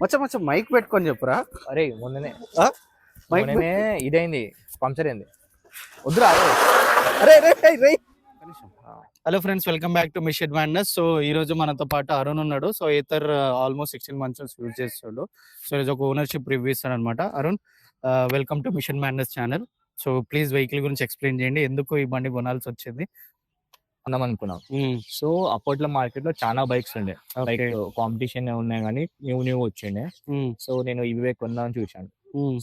మచ్చ మచ్చ మైక్ పెట్టుకొని చెప్పురా. అరే మొన్ననే. ఆ? మైక్ మొన్ననే ఇదైంది పంక్చర్ అయింది. వద్దురా అరే. రే రే hello friends welcome back to Mission Madness so ఈ రోజు మనతో పాటు అరుణ్ ఉన్నాడు. So Ather almost sixteen months use చేస్తాడు సో ఇది ఒక ఓనర్షిప్ రివ్యూ ఇస్తాడు అనమాట Arun welcome to Mission Madness channel so please vehicle గురించి ఎక్స్ప్లెయిన్ చేయండి. ఎందుకు ఈ బండి కొనాల్సి వచ్చింది? కొందాం అనుకున్నాం. సో అప్పట్లో మార్కెట్లో చాలా బైక్స్ ఉండే. లైక్. కాంపిటీషన్ ఉన్నాయి కానీ న్యూ న్యూ వచ్చిండే. సో నేను ఇవే కొందామని చూశాను.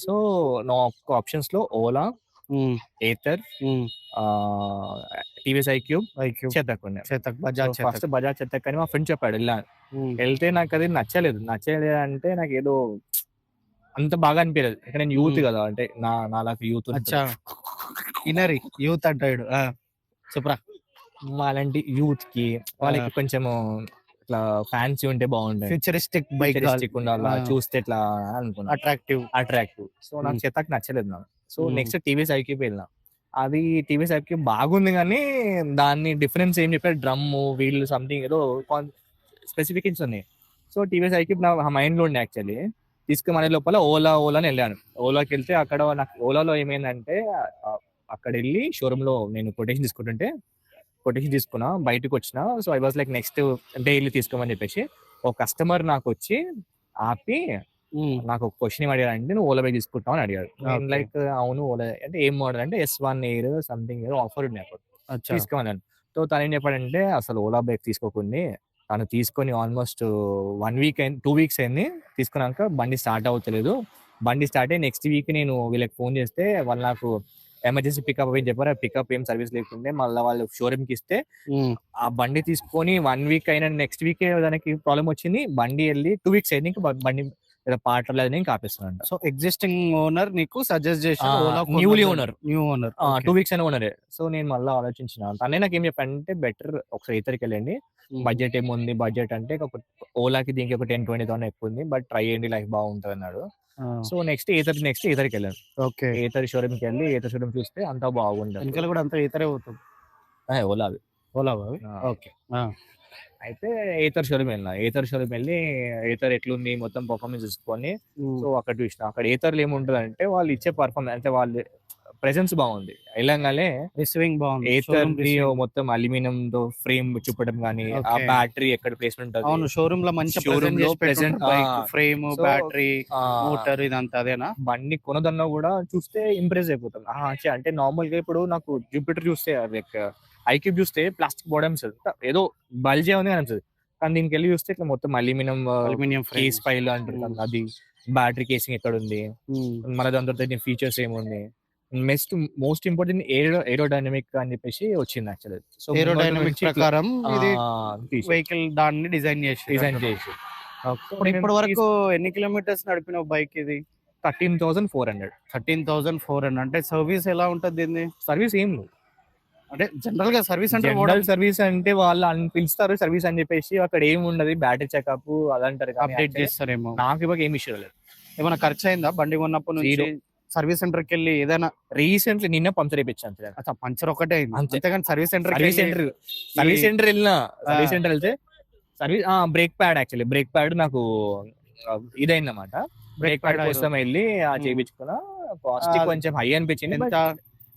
సో నా ఆప్షన్స్లో Ola um. TVS iQube Chetak Chetak Bajaj first Bajaj Chetak అని మా ఫ్రెండ్ చెప్పాడు ఇలా వెళ్తే నాకు అది నచ్చలేదు. నచ్చలేదు అంటే నాకు ఏదో అంత బాగా అనిపించలేదు నేను యూత్. కదా అంటే నా నాలాగా యూత్ ఇనరి యూత్ అంటాడు. చెప్పురా. అలాంటి యూత్కి వాళ్ళకి కొంచెం ఇట్లా ఫ్యాన్సీ ఉంటే బాగుంటుంది ఫ్యూచరిస్టిక్ బైక్ Futuristic ఉండాలా. చూస్తే ఇట్లా అనుకున్నా. అట్రాక్టివ్. అట్రాక్టివ్. సో నాకు. చెత్తకు నచ్చలేదు నాకు. సో. నెక్స్ట్ టీవీఎస్ ఐక్యూబ్ వెళ్ళినా. అది టీవీఎస్ ఐక్యూబ్ బాగుంది కానీ దాన్ని డిఫరెన్స్ ఏం చెప్పారు? డ్రమ్ వీల్ సంథింగ్ ఏదో స్పెసిఫికేషన్స్ ఉన్నాయి. సో టీవీఎస్ ఐక్యూబ్ నా మైండ్లో ఉండే యాక్చువల్లీ. తీసుకునే లోపల ఓలా ఓలా అని వెళ్ళాను. ఓలాకి వెళ్తే అక్కడ నాకు ఓలాలో ఏమైందంటే అక్కడ వెళ్ళి షోరూమ్లో నేను కొటేషన్ తీసుకుంటుంటే కొటేషన్ తీసుకున్నా బయటకు వచ్చిన so I was like next daily తీసుకోమని చెప్పేసి ఒక కస్టమర్ నాకు వచ్చి ఆపి నాకు ఒక క్వశ్చన్ ఏం అడిగారంటే నువ్వు ఓలా బైక్ తీసుకుంటావు అని అడిగాడు నేను. లైక్ అవును ఓలా. అంటే ఏం మోడల్ అంటే ఎస్ వన్ ఎయిర్ సంథింగ్ ఏదో ఆఫర్ ఉంది అప్పుడు తీసుకోమన్నాను సో తను ఏం చెప్పాడంటే అసలు ఓలా బైక్ తీసుకోకుండా తను తీసుకొని ఆల్మోస్ట్ వన్ వీక్ అయింది టూ వీక్స్ అయింది తీసుకున్నాక బండి స్టార్ట్ అవుతలేదు బండి స్టార్ట్ అయ్యి నెక్స్ట్ వీక్ నేను వీళ్ళకి ఫోన్ చేస్తే వాళ్ళు నాకు ఎమర్జెన్సీ పికప్ అని చెప్పారు? పికప్ ఏం సర్వీస్ లేకుండే మళ్ళీ వాళ్ళు షోరూమ్కి ఇస్తే ఆ బండి తీసుకొని వన్ వీక్ అయిన నెక్స్ట్ వీక్ దానికి ప్రాబ్లం వచ్చింది. బండి వెళ్ళి టూ వీక్స్ అయింది. బండి పార్ట్ లేదు ఇంకా ఆపేస్తున్నాడు సో ఎగ్జిస్టింగ్ ఓనర్ నీకు సజెస్ట్ చేసి ఆ, newly owner. New owner two weeks అని ఓనరే సో నేను మళ్ళీ ఆలోచించిన తనే నాకు ఏం చెప్పాడంటే బెటర్ ఒకసారి ఇతరికి వెళ్ళండి. బడ్జెట్ ఏముంది? బడ్జెట్ అంటే ఒక ఓలాకి దీనికి ఒక టెన్ ట్వంటీ థౌసండ్ ఎక్కువ ఉంది. బట్ ట్రై చేయండి. లైఫ్ బాగుంటుంది అన్నాడు. సో నెక్స్ట్ ఏతర్ నెక్స్ట్ ఏతర్కి వెళ్ళాను. ఓకే. ఏతర్ షోరూమ్కి వెళ్ళి ఏతర్ షోరూమ్ చూస్తే అంతా బాగుంటుంది. వెనకాల కూడా అంతా ఇతరే పోతుంది ఆ, ఓలా అది ఓలా ఆ. ఓకే. అయితే ఏతర్ షోరూమ్ వెళ్ళిన. ఏతర్ షోరూమ్ వెళ్ళి ఏతర్ ఎట్లుంది మొత్తం పర్ఫార్మెన్స్ చూసుకొని సో అక్కడ చూసిన. అక్కడ ఏతర్లు ఏముంటుంది అంటే వాళ్ళు ఇచ్చే పర్ఫార్మెన్స్ అంటే వాళ్ళు ప్రెసెన్స్ బాగుంది. వెళ్ళంగానే రిసీవింగ్ బాగుంది. ఏతర్. మొత్తం అల్యూమినియం తో ఫ్రేమ్ చూపడం కానీ ఆ. బ్యాటరీ ఎక్కడ ప్లేస్మెంట్ అవును షోరూమ్లో మంచి Showroom లో ఆ. ఫ్రేమ్ బ్యాటరీ మోటార్ ఇదంతా అదేనా? బండి కొనదన్నా కూడా చూస్తే ఇంప్రెస్ అయిపోతాం. అంటే నార్మల్గా ఇప్పుడు నాకు జూపిటర్ చూస్తే లైక్ ఐక్యూబ్ చూస్తే ప్లాస్టిక్ బాడీ అనిపిస్తుంది ఏదో బల్జే ఉంది అనిపిస్తుంది. కానీ దీనికి వెళ్ళి చూస్తే ఇట్లా మొత్తం అల్యూమినియం అల్యూమినియం కేస్ ఫైల్ అంటారు అది. బ్యాటరీ కేసింగ్ ఎక్కడ ఉంది మన దాని తర్వాత ఫీచర్స్ ఏముంది? Next most important aero aerodynamic అని చెప్పేసి వచ్చింది యాక్చువల్లీ. సో ఏరోడైనమిక్ ప్రకారం ఇది డిజైన్ వెహికల్ దాన్ని డిజైన్ చేసి చేసి ఇప్పుడు ఇప్పటి వరకు ఎన్ని కిలోమీటర్స్ నడిపిన బైక్ ఇది? Thirteen thousand four hundred. Thirteen thousand four hundred. అంటే సర్వీస్ ఎలా ఉంటుంది దీన్ని? సర్వీస్ ఏం లేదు. అంటే జనరల్గా సర్వీస్ అంటే జనరల్ సర్వీస్ అంటే వాళ్ళు అన్ పిలుస్తారు సర్వీస్ అని చెప్పేసి అక్కడ ఏం ఉండదు. బ్యాటరీ చెకప్ అదంటారు కానీ అప్డేట్ చేస్తారేమో. నాకు ఇవ్వక ఏమి ఇష్యూ లేదు. ఏమైనా ఖర్చు అయిందా బండి కొన్నప్పటి నుంచి. సర్వీస్ సెంటర్కి వెళ్ళి ఏదైనా రీసెంట్లీ నిన్న పంచర్ అయిపించాను అచ్చా పంచర్ ఒకటే అయింది. అంతే. అంతేగాని service centre service centre service centre వెళ్ళినా సర్వీస్. సెంటర్ వెళ్తే service brake pad actually. Brake pad నాకు ఇదైందన్నమాట. బ్రేక్ ప్యాడ్ కోసం వెళ్ళి ఆ. చేయించుకున్నా కాస్ట్ ఆ, కొంచెం హై అనిపించింది ఎంత?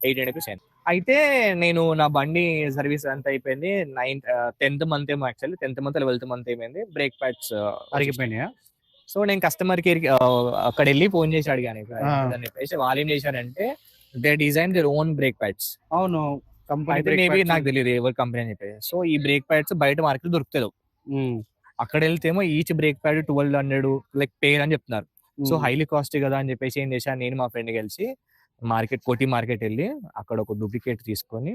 ఎయిట్ హండ్రెడ్ పర్సెంట్ అయితే నేను నా బండి సర్వీస్ అంతా అయిపోయింది నైన్త్ టెన్త్ మంత్ ఏమో actually tenth month eleventh month ఏమైంది బ్రేక్ ప్యాడ్స్ అరిగిపోయినాయా? సో నేను కస్టమర్ కేర్ అక్కడ వెళ్ళి ఫోన్ చేసి అడిగాను. అని చెప్పేసి. వాళ్ళు ఏం చేశారంటే they design their own brake pads అవును. కంపెనీ మేబీ నాకు తెలియదు ఎవరి కంపెనీ అని చెప్పేసి. సో ఈ బ్రేక్ ప్యాడ్స్ బయట మార్కెట్ దొరుకుతుంది అక్కడ వెళ్తేమో each brake pad twelve hundred like pair అని చెప్తున్నారు. సో హైలీ కాస్ట్ కదా అని చెప్పేసి ఏం చేశాను నేను మా ఫ్రెండ్ కలిసి మార్కెట్ కోటి మార్కెట్ వెళ్ళి అక్కడ ఒక డూప్లికేట్ తీసుకొని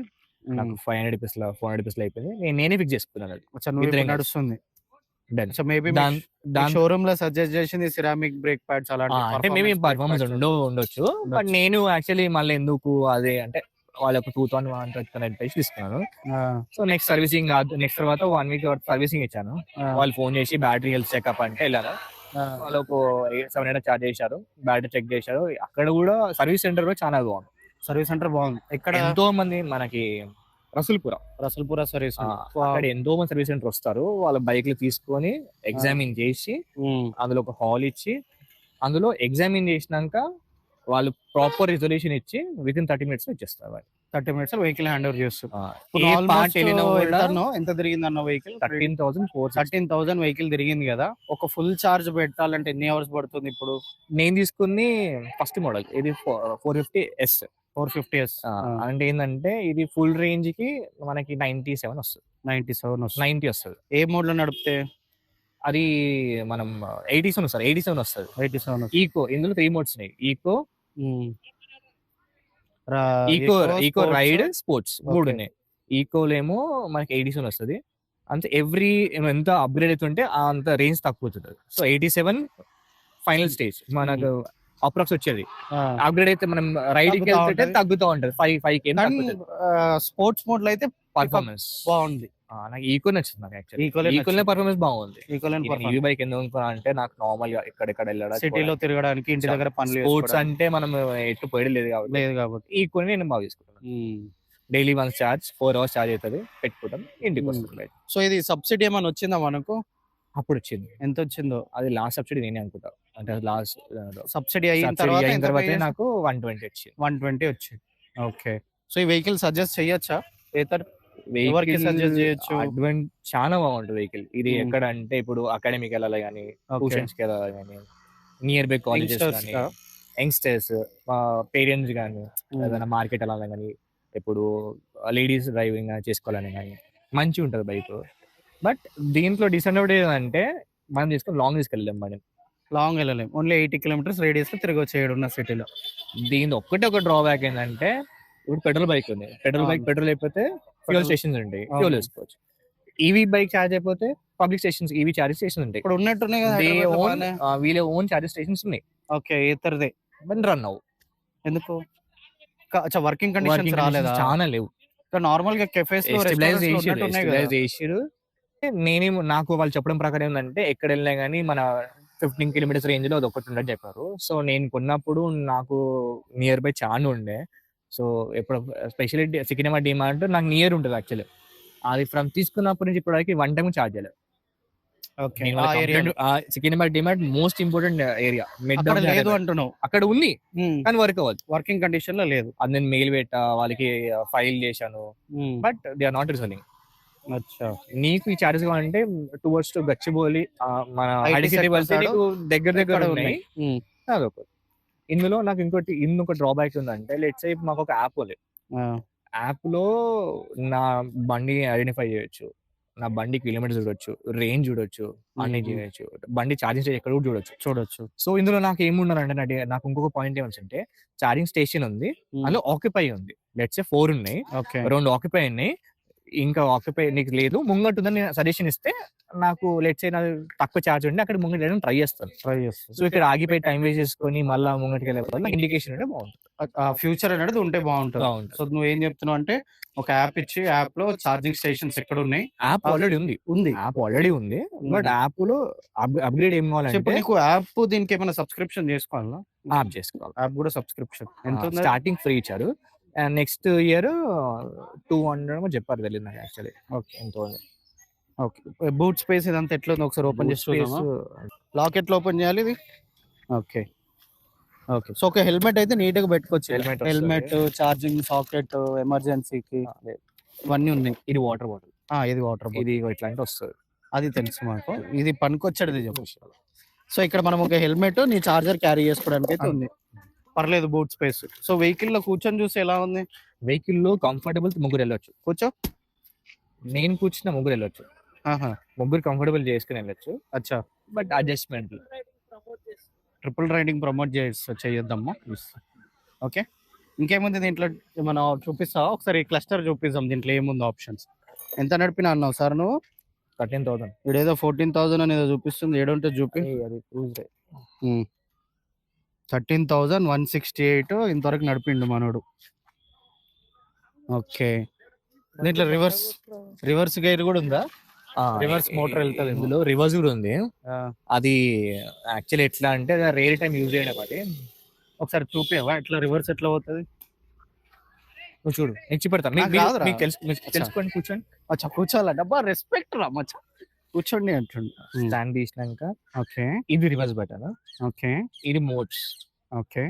నాకు five hundred rupees four hundred rupees అయిపోయింది. నేను నేనే ఫిక్స్ చేసుకున్నాను. నడుస్తుంది. Done. సో మేబీ షోరూమ్లో సజెస్ట్ చేసింది సిరామిక్ బ్రేక్ ప్యాడ్స్ అలాంటి అంటే మేబీ పర్ఫార్మెన్స్ ఉండో ఉండొచ్చు. బట్ నేను యాక్చువల్లీ మళ్ళీ ఎందుకు అదే అంటే వాళ్ళకు టూ థౌసండ్ వన్ హండ్రెడ్ పేసి తీసుకున్నాను. సో నెక్స్ట్ సర్వీసింగ్ కాదు నెక్స్ట్ తర్వాత వన్ వీక్ సర్వీసింగ్ ఇచ్చాను. వాళ్ళు ఫోన్ చేసి బ్యాటరీ హెల్త్ చెకప్ అంటే వెళ్ళాను వాళ్ళకు సెవెన్ హండ్రెడ్ చార్జ్ చేశారు. బ్యాటరీ చెక్ చేశారు. అక్కడ కూడా సర్వీస్ సెంటర్ కూడా చాలా బాగుంది. సర్వీస్ సెంటర్ బాగుంది. ఎక్కడ? ఎంతో మంది మనకి రసూల్పుర. రసల్పుర సర్వీస్ అక్కడ ఎంతో మంది సర్వీస్ సెంటర్ వస్తారు. వాళ్ళ బైక్లు తీసుకొని ఎగ్జామిన్ చేసి అందులో ఒక హాల్ ఇచ్చి అందులో ఎగ్జామిన్ చేసినాక వాళ్ళు ప్రాపర్ రిజల్యూషన్ ఇచ్చి విత్ ఇన్ థర్టీ మినిట్స్ ఇచ్చేస్తారు వాళ్ళు. Thirty minutes vehicle hand over చేస్తారు? ఎంత తిరిగింది అన్న vehicle thirteen thousand four thirteen thousand vehicle తిరిగింది కదా. ఒక ఫుల్ చార్జ్ పెట్టాలంటే ఎన్ని అవర్స్ పడుతుంది ఇప్పుడు? నేను తీసుకుంది ఫస్ట్ మోడల్ ఇది four fifty S four fifty S. అంటే ఏంటంటే ఇది ఫుల్ రేంజ్కి మనకి నైన్టీ సెవెన్ వస్తుంది. నైన్టీ సెవెన్ వస్తుంది. నైన్టీ వస్తుంది. ఏ మోడ్లో నడిపితే? అది మనం ఎయిటీ సెవెన్ వస్తుంది. ఎయిటీ సెవెన్ వస్తుంది. ఎయిటీ సెవెన్ ఈకో ఇందులో త్రీ మోడ్స్ ఉన్నాయి. Eco eco eco ride sports మూడు. ఉన్నాయి. ఈకోలో ఏమో మనకి ఎయిటీ సెవెన్ వస్తుంది. అంతే ఎవ్రీ ఎంత అప్గ్రేడ్ అవుతుంటే అంత రేంజ్ తక్కువ అవుతుంది. So eighty seven final stage. మనకు అప్రాక్స్ వచ్చేది. అప్గ్రేడ్ అయితే మనం రైడ్కి తగ్గుతా వెళ్తుంటే ఉంటది. తగ్గుతూ ఉంటది. ఫైవ్ ఫైవ్ కే స్పోర్ట్స్ మోడ్లో అయితే పర్ఫార్మెన్స్ బాగుంది. నాకు ఈకో నచ్చింది నాకు యాక్చువల్లీ ఈకోలో. పర్ఫార్మెన్స్ బాగుంది. ఈ బైక్ ఎందుకు అంటే నాకు నార్మల్గా ఎక్కడెక్కడ వెళ్ళడం సిటీలో తిరగడానికి ఇంటి దగ్గర పనులు స్పోర్ట్స్. అంటే మనం ఎటు పోయడం లేదు కాబట్టి. లేదు కాబట్టి. ఈకోని నేను బాగా తీసుకుంటాను daily once charge four hours charge అవుతుంది. పెట్టుకుంటాం. ఇంటికి. వస్తుంది. సో ఇది సబ్సిడీ ఏమైనా వచ్చిందా మనకు? అప్పుడు వచ్చింది ఎంత వచ్చిందో అది లాస్ట్ సబ్సిడీ నేనే అనుకుంటా. అంటే లాస్ట్ సబ్సిడీ అయిన తర్వాత అయిన తర్వాత నాకు వన్ ట్వంటీ వచ్చింది. వన్ ట్వంటీ వచ్చింది. ఓకే. సో ఈ వెహికల్ సజెస్ట్ చేయొచ్చా ఏతర్ ఎవరికి suggest చేయొచ్చు? advan- చాలా బాగుంటుంది వెహికల్. ఇది. ఎక్కడ అంటే ఇప్పుడు అకాడమిక్ వెళ్ళాలి కానీ ఓకే. ట్యూషన్స్కి వెళ్ళాలి కానీ నియర్ బై కాలేజెస్ కానీ? యంగ్స్టర్స్ పేరెంట్స్ కానీ ఏదైనా మార్కెట్ వెళ్ళాలని కానీ ఇప్పుడు లేడీస్ డ్రైవింగ్ చేసుకోవాలని కానీ మంచిగా ఉంటుంది బైక్. బట్ దీంట్లో డిసడ్వాంటేజ్ అంటే మనం తీసుకొని లాంగ్ తీసుకెళ్ళలేం మనం లాంగ్ వెళ్ళలేం. ఓన్లీ ఎయిటీ కిలోమీటర్స్ రేడియస్లో ఉన్న సిటీలో దీని ఒక్కటే ఒక డ్రాబ్యాక్ ఏంటంటే ఇప్పుడు పెట్రోల్ బైక్ ఉంది. Petrol bike. పెట్రోల్ అయిపోతే ఫ్యూల్ స్టేషన్స్ ఉంటాయి. ఫ్యూల్ వేసుకోవచ్చు. ఈవీ బైక్ ఛార్జ్ అయిపోతే public stations EV charge station ఉంటాయి. ఇప్పుడు ఉన్నట్టున్నాయి కదా. ఆ, వీళ్ళ ఓన్ ఛార్జ్ స్టేషన్స్ ఉన్నాయి. ఓకే ఏతర్దే బట్ రన్ అవ్వు ఎందుకు? వర్కింగ్ కండిషన్స్ రాలేదా? చాలా లేవు. నార్మల్గా కెఫేస్లో Stabilize నేనేం నాకు వాళ్ళు చెప్పడం ప్రకారం ఏంటంటే ఎక్కడ వెళ్ళినా కానీ మన ఫిఫ్టీన్ కిలోమీటర్స్ రేంజ్లో అది ఒకటి ఉండని చెప్పారు. సో నేను కొన్నప్పుడు నాకు నియర్ బై చాలా ఉండే. సో ఎప్పుడు స్పెషల్లీ సికింద్రాబాద్ డిమాండ్ నాకు నియర్ ఉంటుంది యాక్చువల్లీ అది ఫ్రమ్ తీసుకున్నప్పటి నుంచి ఇప్పటివరకు వన్ టైం ఛార్జ్ చేయలేదు. Secunderabad demand most important area. అక్కడ లేదు అంటున్నావు. అక్కడ ఉంది. కానీ వర్క్ అవ్వదు. వర్కింగ్ కండిషన్లో లేదు. అది నేను మెయిల్ పెట్టా వాళ్ళకి ఫైల్ చేశాను. బట్ దే ఆర్ నాట్ అచ్చా నీకు ఈ చార్జెస్ కావాలంటే టువర్డ్స్ టు గచ్చిబౌలి మన దగ్గర దగ్గర ఉన్నాయి. అదొకటి ఇందులో నాకు ఇంకోటి ఇంకొక డ్రాబ్యాక్ ఉందంటే లెట్స్ సే మాకు ఒక యాప్ ఉంది. యాప్లో నా బండి ఐడెంటిఫై చేయొచ్చు. నా బండి కిలోమీటర్ చూడొచ్చు రేంజ్ చూడొచ్చు అన్ని. చేయొచ్చు. బండి ఛార్జింగ్ స్టేషన్ ఎక్కడ కూడా చూడొచ్చు. చూడొచ్చు. సో ఇందులో నాకు డే- నాకు ఇంకొక పాయింట్ ఏమంటే ఛార్జింగ్ స్టేషన్ ఉంది అందులో ఆక్యుపై ఉంది. లెట్స్ ఫోర్ ఉన్నాయి. ఓకే. రెండు ఆక్యుపై ఉన్నాయి. ఇంకా ఆక్యుపై నీకు లేదు. ముంగట్ ఉందని నేను సజెషన్ ఇస్తే నాకు లెట్స్ నా తక్కువ ఛార్జ్ ఉంటే అక్కడ ముంగట్ వెళ్ళడం ట్రై చేస్తాను ట్రై చేస్తాం సో ఇక్కడ ఆగిపోయి టైం వేస్ట్ చేసుకొని మళ్ళీ ముంగటికి వెళ్ళే వల్ల ఇండికేషన్ ఉంటే బాగుంటుంది. ఫ్యూచర్ అనేది ఉంటే బాగుంటుంది. సో నువ్వు ఏం చెప్తున్నావు అంటే ఒక యాప్ ఇచ్చి యాప్లో ఛార్జింగ్ స్టేషన్స్ ఎక్కడ ఉన్నాయి యాప్ ఆల్రెడీ ఉంది. ఉంది. App already but. బట్ యాప్లో అప్గ్రేడ్ ఏం కావాలంటే నీకు యాప్ దీనికి ఏమైనా సబ్స్క్రిప్షన్ చేసుకోవాలా? యాప్ చేసుకోవాలి. యాప్ కూడా సబ్స్క్రిప్షన్ ఎంత స్టార్టింగ్ ఫ్రీ ఇచ్చారు. నెక్స్ట్ ఇయర్ టూ హండ్రెడ్ చెప్పారు తెలియదు నాకు యాక్చువల్లీ ఓకే. ఎంత ఓకే. బూట్ స్పేస్ ఇదంతా ఎట్లా ఉంది ఒకసారి ఓపెన్ చేసి చూద్దామా లాక్ ఎట్లా ఓపెన్ చేయాలి ఇది? ఓకే. ఓకే. సో ఒక హెల్మెట్ అయితే నీట్గా పెట్టుకోవచ్చు వస్తది. హెల్మెట్ ఛార్జింగ్ సాకెట్ ఎమర్జెన్సీకి ఇవన్నీ ఉన్నాయి. ఇది వాటర్ బాటిల్ ఆ, ఇది వాటర్ ఇది ఇట్లాంటి వస్తుంది. అది తెలుసు మాకు. ఇది పనికొచ్చాడు చెప్పు సో ఇక్కడ మనం ఒక హెల్మెట్ నీ చార్జర్ క్యారీ చేసుకోవడానికి అయితే ఉంది. పర్లేదు బూట్ స్పేస్ సో వెహికల్లో కూర్చొని చూసి ఎలా ఉంది? వెహికల్లో కంఫర్టబుల్ ముగ్గురు వెళ్ళొచ్చు. కూర్చో. నేను కూర్చున్న ముగ్గురు వెళ్ళొచ్చు. ఆహా. ముగ్గురు కంఫర్టబుల్ చేసుకుని వెళ్ళొచ్చు. అచ్చా. But adjustment triple riding promote చేయొద్దమ్మా. Okay ఇంకేముంది దీంట్లో? మనం చూపిస్తావా? ఒకసారి క్లస్టర్ చూపిస్తాం దీంట్లో ఏముంది ఆప్షన్స్ ఎంత నడిపినా అన్నావు సార్ నువ్వు? Thirteen thousand. ఇడేదో ఫోర్టీన్ థౌసండ్ అనేది చూపిస్తుంది. ఏడుంటే చూపి. అది Tuesday thirteen thousand one sixty eight ఇంతవరకు నడిపిండు మనోడు. ఓకే. దీంట్లో రివర్స్ రివర్స్ గైర్ కూడా ఉందా? Reverse motor వెళ్తది. ఇందులో రివర్స్ కూడా ఉంది. అది యాక్చువల్లీ ఎట్లా అంటే రేర్ టైం యూజ్ చేయడం అది. ఒకసారి చూపివా ఎట్లా రివర్స్ ఎట్లా పోతుంది? నువ్వు చూడు. నేను చూపెడతా. మీకు నాకు మీరు- రాదురా. మీకు తెలుసు మీకు అచ్చా. తెలుసుకోండి కూర్చోండి. అచ్చా కూర్చోాలంటే అబ్బా రెస్పెక్ట్ రా మచ్చ. కూర్చోండి అంటుండు. స్టాండ్ తీసినాక ఓకే. ఇది రివర్స్ బటన్? ఓకే. ఇది మోడ్స్. ఓకే.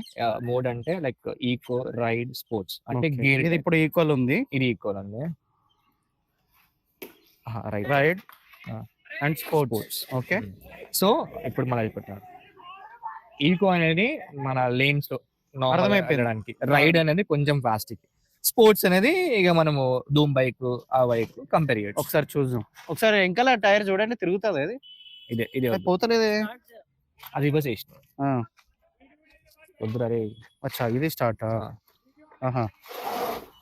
మోడ్ అంటే లైక్ ఈకో రైడ్ స్పోర్ట్స్. అంటే. గేర్ ఇది ఇప్పుడు ఈక్వల్ ఉంది. ఇది ఈక్వల్ అండి. Right. Ride Ah. And sports. Okay. So ఇప్పుడు మనం అయిపోతాం ఈకో అనేది మన లేన్స్. వెళ్ళడానికి రైడ్ అనేది కొంచెం ఫాస్ట్ స్పోర్ట్స్ అనేది ఇక మనము ధూమ్ బైక్ ఆ బైక్ కంపేర్ చేయొచ్చు. ఒకసారి చూద్దాం. ఒకసారి వెంకల టైర్ చూడండి తిరుగుతుంది అది ఇదే ఇదే పోతలేదే. అది రివర్స్ చేసిన. ఆ, వద్దు అరే అచ్చా ఇది స్టార్ట్? ఆహా.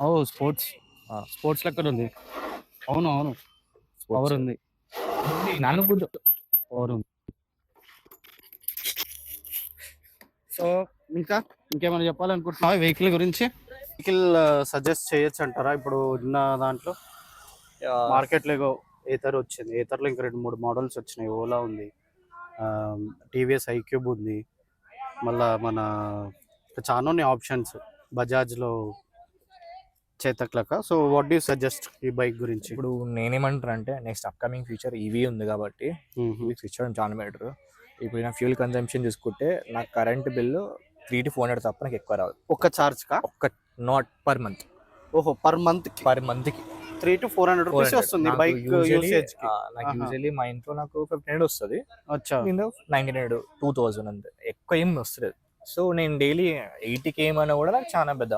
ఓ స్పోర్ట్స్. స్పోర్ట్స్ లెక్క ఉంది. అవును అవును. పవర్ ఉంది. నాన్న కూర్చో పవర్ ఉంది. సో ఇంకా? ఇంకేమైనా చెప్పాలనుకుంటున్నావా? వెహికల్ గురించి? వెహికల్ సజెస్ట్ చేయొచ్చు అంటారా ఇప్పుడు ఉన్న దాంట్లో మార్కెట్లో ఏతర్ వచ్చింది. ఏతర్లో ఇంకా రెండు మూడు మోడల్స్ వచ్చినాయి. ఓలా ఉంది. టీవీఎస్ ఐక్యూబ్ ఉంది. మళ్ళా మన చాలా ఉన్నాయి ఆప్షన్స్ బజాజ్లో చేతక్ లెక్క సో వాట్ డూ సజెస్ట్ ఈ బైక్ గురించి? ఇప్పుడు నేనేమంటాను అంటే నెక్స్ట్ అప్కమింగ్ ఫ్యూచర్ ఈవీ ఉంది కాబట్టి స్విచ్ చేయడం చాలా బెటర్ ఇప్పుడు నా ఫ్యూల్ కన్సంప్షన్ చూసుకుంటే నాకు current bill three to four hundred తప్ప నాకు ఎక్కువ రాదు. ఒక్క చార్జ్ కా? ఒక్క నాట్ పర్ మంత్ ఓహో పర్ మంత్కి? పర్ మంత్కి. Three to four hundred rupees 400. వస్తుంది బైక్ యూసేజ్కి. నాకు. యూజువల్లీ మా ఇంట్లో నాకు ఫిఫ్టీన్ హండ్రెడ్ వస్తుంది. నైన్టీన్ హండ్రెడ్ టూ థౌసండ్ అంతే. ఎక్కువ ఏం వస్తుంది సో నేను డైలీ ఎయిటీకి ఏమైనా కూడా నాకు చాలా పెద్ద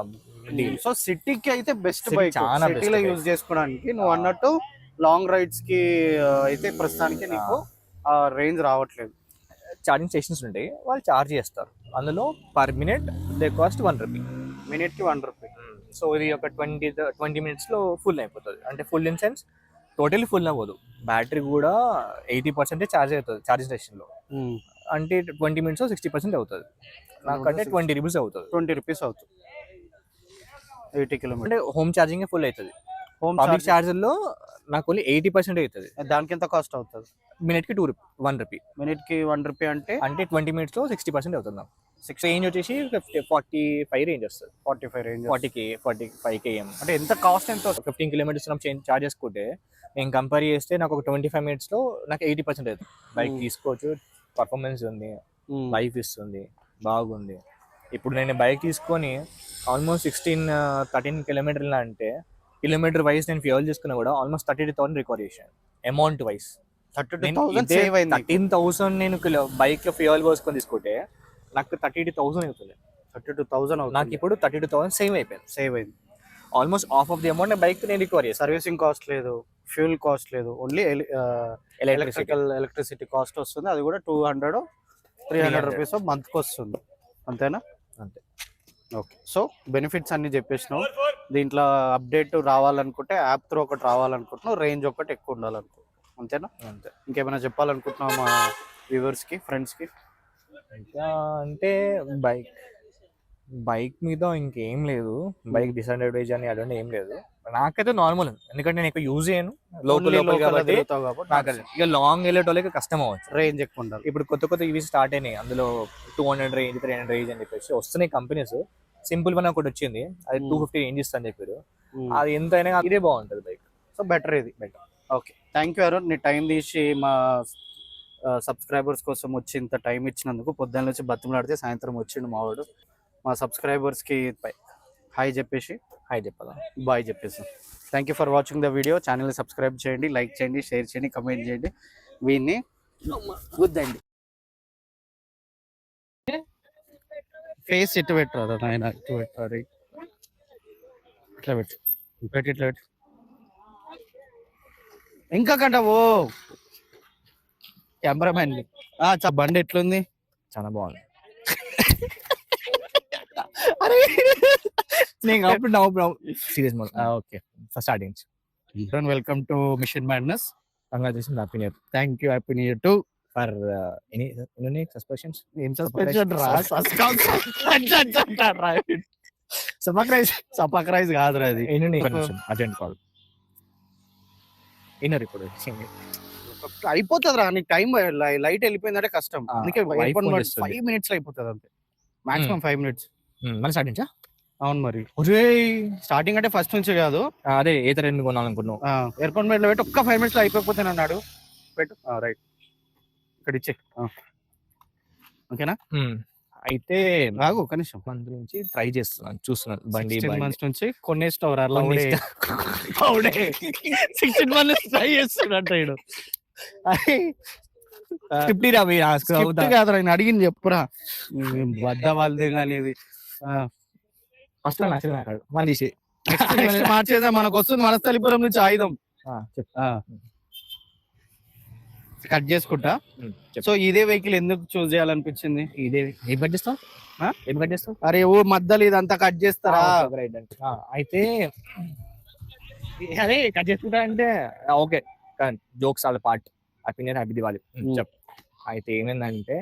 సో సిటీకి అయితే బెస్ట్ బైక్ చాలా సిటీలో. యూజ్ చేసుకోవడానికి నువ్వు. అన్నట్టు లాంగ్ రైడ్స్కి ఆ, అయితే ప్రస్తుతానికి నీకు ఆ రేంజ్ రావట్లేదు. ఛార్జింగ్ స్టేషన్స్ ఉంటాయి వాళ్ళు ఛార్జ్ చేస్తారు. అందులో per minute they cost one rupee మినిట్కి one rupee so ఇది ఒక ట్వంటీ ట్వంటీ మినిట్స్లో ఫుల్ అయిపోతుంది. అంటే full in sense totally full అవ్వదు. బ్యాటరీ కూడా ఎయిటీ పర్సెంటే ఛార్జ్ అవుతుంది ఛార్జింగ్ స్టేషన్లో అంటే ట్వంటీ మినిట్స్ సిక్స్టీ పర్సెంట్ అవుతుంది. నాకంటే ట్వంటీ రూపీస్ అవుతుంది. ట్వంటీ రూపీస్ అవుతుంది. ఎయిటీ కిలోమీటర్ అంటే హోమ్ ఛార్జింగ్ ఫుల్ అవుతుంది హోమ్ పబ్లిక్ ఛార్జర్లో నాకు ఓన్లీ ఎయిటీ పర్సెంట్ అవుతుంది. దానికి ఎంత కాస్ట్ అవుతుంది? మినిట్కి టూ రూపీ వన్ రూపీ మినిట్కి వన్ రూపీ అంటే? అంటే ట్వంటీ మినిట్స్లో సిక్స్టీ పర్సెంట్ అవుతుంది నాకు సిక్స్ రేంజ్ వచ్చేసి ఫిఫ్టీ ఫార్టీ ఫైవ్ రేంజ్ వస్తుంది. Forty five range forty K forty five KM అంటే ఎంత కాస్ట్ ఎంత ఫిఫ్టీన్ కిలోమీటర్స్ చార్జ్ చేసుకుంటే నేను కంపేర్ చేస్తే నాకు ఒక ట్వంటీ ఫైవ్ మినిట్స్లో నాకు ఎయిటీ పర్సెంట్ అవుతుంది. Bike Hmm. తీసుకోవచ్చు పర్ఫార్మెన్స్ ఉంది లైఫ్ ఇస్తుంది బాగుంది. ఇప్పుడు నేను బైక్ తీసుకొని ఆల్మోస్ట్ సిక్స్టీన్ థర్టీన్ కిలోమీటర్లు అంటే కిలోమీటర్ వైస్ నేను ఫ్యూల్ చేసుకున్నా కూడా almost thirty two thousand record చేశాను amount wise thirty two thousand save అయింది. థర్టీన్ థౌసండ్ నేను బైక్లో ఫ్యూయల్ పోసుకొని తీసుకుంటే నాకు థర్టీ టూ థౌసండ్ అవుతుంది. థర్టీ టూ థౌసండ్ నాకు అవుతుంది ఇప్పుడు థర్టీ టూ థౌసండ్ సేవ్ అయిపోయింది. సేవ్ అయింది. Almost half of the amount bike నేను రికవర్ చేస్తాను సర్వీసింగ్ కాస్ట్ లేదు ఫ్యూల్ కాస్ట్ లేదు ఓన్లీ ఎలక్ట్రికల్ ఎలక్ట్రిసిటీ కాస్ట్ వస్తుంది. అది కూడా two hundred three hundred 300. Rupees మంత్కి వస్తుంది. అంతేనా? అంతే. ఓకే. సో బెనిఫిట్స్ అన్ని చెప్పేసినావు. దీంట్లో అప్డేట్ రావాలనుకుంటే యాప్ త్రూ ఒకటి రావాలనుకుంటున్నావు. రేంజ్ ఒకటి ఎక్కువ ఉండాలనుకుంటున్నావు. అంతేనా? అంతే. ఇంకేమైనా చెప్పాలనుకుంటున్నావు మా వ్యూవర్స్కి ఫ్రెండ్స్కి ఇంకా అంటే బైక్ బైక్ మీద ఇంకేం లేదు. బైక్ డిసడ్వాంటేజ్ అని అటువంటి ఏం లేదు. నాకైతే నార్మల్ ఎందుకంటే నేను ఎక్కువ యూజ్ చేయను. లోకల్ లోకల్ కాబట్టి నాకు. ఇక లాంగ్ వెళ్ళేటోళ్ళకి కష్టం అవ్వచ్చు. రేంజ్ ఎక్కువ ఉండాలి. ఇప్పుడు కొత్త కొత్త ఇవి స్టార్ట్ అయినాయి. అందులో two hundred range three hundred range అని చెప్పేసి వస్తున్నాయి కంపెనీస్ సింపుల్ వన్ ఒకటి వచ్చింది. అది టూ Hmm. ఫిఫ్టీ రేంజ్ ఇస్తా అని చెప్పారు. అది ఎంత అయినా ఇదే బాగుంటుంది బైక్ సో బెటర్ ఇది. Better okay thank you Arun నీ టైం తీసి మా సబ్స్క్రైబర్స్ కోసం వచ్చి ఇంత టైం ఇచ్చినందుకు పొద్దున్న నుంచి బతిమలాడితే సాయంత్రం వచ్చిండు మావాడు. మా సబ్స్క్రైబర్స్కి హాయ్ చెప్పేసి. హాయ్ చెప్పదా బాయ్ చెప్పేసి. Thank you for watching the video ఛానల్ని సబ్స్క్రైబ్ చేయండి లైక్ చేయండి షేర్ చేయండి కమెంట్ చేయండి. వీడిని గుద్దండి ఫేస్ ఇటు పెట్టరు నాయన ఇటు పెట్టారు ఇట్లా పెట్టు. పెట్టి ఇట్లా పెట్టు. ఇంకా కంట ఓ. కెమెరామెన్ బండి ఎట్లుంది? చాలా బాగుంది. అరే. నేను అప్పుడు నవ్వు serious okay first starting welcome to mission madness congratulation happy new thank you happy new year to for any ఏం సస్పెన్షన్ రా సపక్ రైస్ సపక్ రైస్ కాదురా అది ఎన్ని కాల్ ఇన్నర్ ఇప్పుడు అయిపోతుంది రా నీకు టైం లైట్ వెళ్ళిపోయిందంటే కష్టం అందుకే. ఫైవ్ మినిట్స్ అయిపోతుంది అంతే మాక్సిమం ఫైవ్ మినిట్స్ మన స్టార్టించా అవును మరి. ఒరే స్టార్టింగ్ అంటే ఫస్ట్ నుంచి కాదు. అదే ఏతర్ ఎందుకు కొనాలనుకున్నావు? ఎయిర్పోర్ట్ మీద పెట్టి ఒక్క ఫైవ్ మినిట్స్లో అయిపోతే అన్నాడు. పెట్టు. రైట్. ఇక్కడ ఇచ్చే. ఓకేనా. అయితే రాగు ఒక్క నిమిషం. మంత్ నుంచి ట్రై చేస్తున్నాను చూస్తున్నాను. బండి. మంత్స్ నుంచి కొన్ని స్టోర్ అలా. సిక్స్టీన్ మంత్స్ ట్రై చేస్తున్నాడు. అరే, ఫిఫ్టీ రా భయ్, ఆ స్క్రూ స్క్రిప్ట్ అవుతా. కాదురా నేను అడిగింది చెప్పురా. వద్ద వాళ్ళది కానీ ఫస్ట్లో నచ్చలేదు నాకు. తీసేయ్. నెక్స్ట్ మార్చేద్దాం మనకు వస్తుంది మనస్థలిపురం నుంచి ఆయుధం. కట్ చేసుకుంటా. సో ఇదే వెహికల్ ఎందుకు చూస్ చేయాలనిపించింది? ఇదే ఏం కట్ చేస్తావు? ఏం కట్ చేస్తావు? అరే ఓ మధ్యలో ఇదంతా కట్ చేస్తారా? అయితే అదే కట్ చేసుకుంటా అంటే okay. Jokes all part happy నేను హ్యాపీ దివాలి అయితే ఏమైందంటే